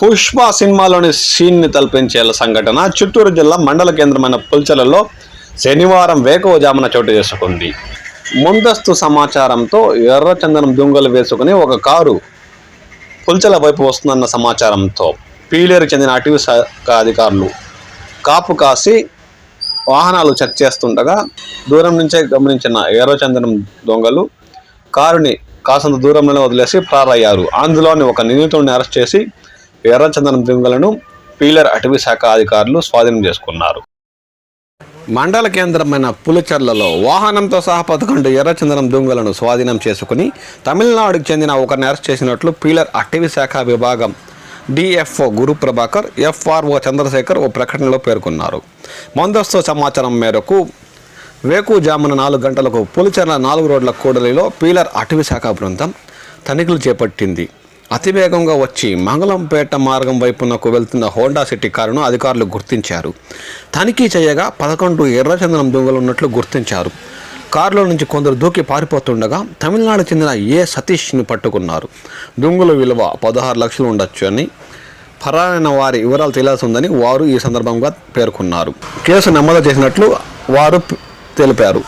పుష్ప సినిమాలోని సీన్ని తలపించేల సంఘటన చిత్తూరు జిల్లా మండల కేంద్రమైన పుల్చలలో శనివారం వేకువజామున చోటు చేసుకుంది. ముందస్తు సమాచారంతో ఎర్రచందనం దుంగలు వేసుకుని ఒక కారు పుల్చల వైపు వస్తుందన్న సమాచారంతో పీలేరు చెందిన అటవీ శాఖ అధికారులు కాపు కాసి వాహనాలు చెక్ చేస్తుండగా దూరం నుంచే గమనించిన ఎర్రచందనం దొంగలు కారుని కాసంత దూరంలోనే వదిలేసి పారయ్యారు అందులోని ఒక నిందితుడిని అరెస్ట్ చేసి ఎర్రచందనం దింగలను పీలర్ అటవీ శాఖ అధికారులు స్వాధీనం చేసుకున్నారు. మండల కేంద్రమైన పులిచెర్లలో వాహనంతో సహా పదకొండు ఎర్రచందనం దుంగలను స్వాధీనం చేసుకుని తమిళనాడుకు చెందిన ఒకరిని అరెస్ట్ చేసినట్లు పీలర్ అటవీ శాఖ విభాగం డిఎఫ్ఓ గురు ప్రభాకర్ ఎఫ్ఆర్ఓ చంద్రశేఖర్ ఓ ప్రకటనలో పేర్కొన్నారు. ముందస్తు సమాచారం మేరకు వేకుజామున నాలుగు గంటలకు పులిచెర్ల నాలుగు రోడ్ల కూడలిలో పీలర్ అటవీ శాఖ బృందం తనిఖీలు చేపట్టింది. అతివేగంగా వచ్చి మంగళంపేట మార్గం వైపునకు వెళ్తున్న హోండా సిటీ కారును అధికారులు గుర్తించారు. తనిఖీ చేయగా పదకొండు ఎర్రచందనం దొంగలు ఉన్నట్లు గుర్తించారు. కారులో నుంచి కొందరు దూకి పారిపోతుండగా తమిళనాడు చెందిన ఏ సతీష్ను పట్టుకున్నారు. దొంగల విలువ పదహారు లక్షలు ఉండొచ్చు అని పరారైన వారి వివరాలు తెలియాల్సి ఉందని వారు ఈ సందర్భంగా పేర్కొన్నారు. కేసు నమోదు చేసినట్లు వారు తెలిపారు.